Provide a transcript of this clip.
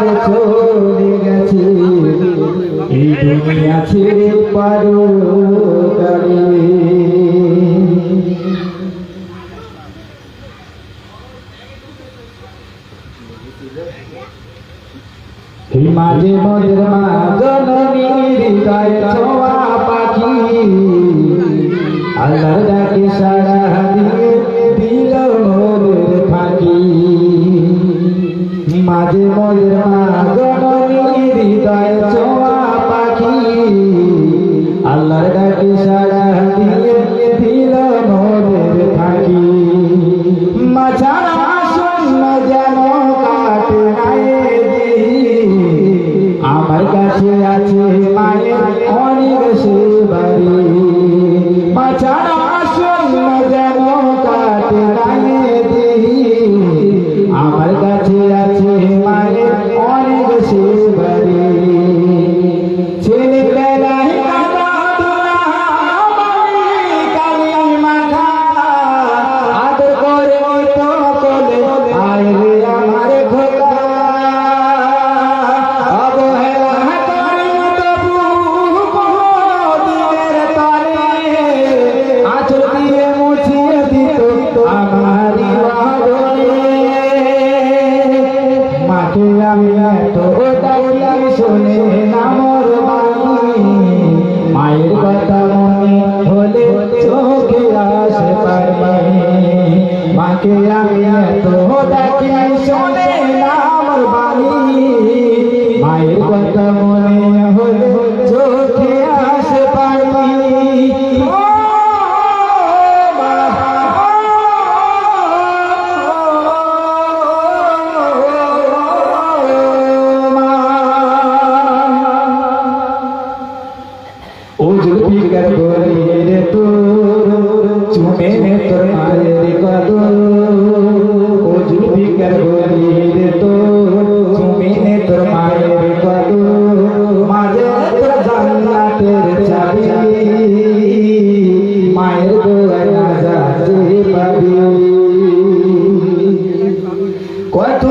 আর চলে গেছে। এই দুনিয়া ছেড়ে পারো মাঝে মজের মা জননী পাখি। আল্লাহ ডাকে সারা বিমল মা জননী হৃদয় ছোঁয়া পাখি আল্লাহর ডাকে সারা দিয়ে দিল মোদের আমার কাছে আছে আমারি মাঠে আমি এত দাঁড়িয়ে শুনে নামর মায়ের হলে চোখে আসে পারে মাকে আমি এত ডাকি শুনে নামর বাড়ি মায়ের কথা মনে पिगर बोली रे तू चुमे में तोर मारे रे कदो ओ जुल पिगर बोलिए रे तू चुमे में तोर मारे रे कदो मारे तोर जन्ना तेरे चाबी मायर दुआर ना जाते पाबी को तू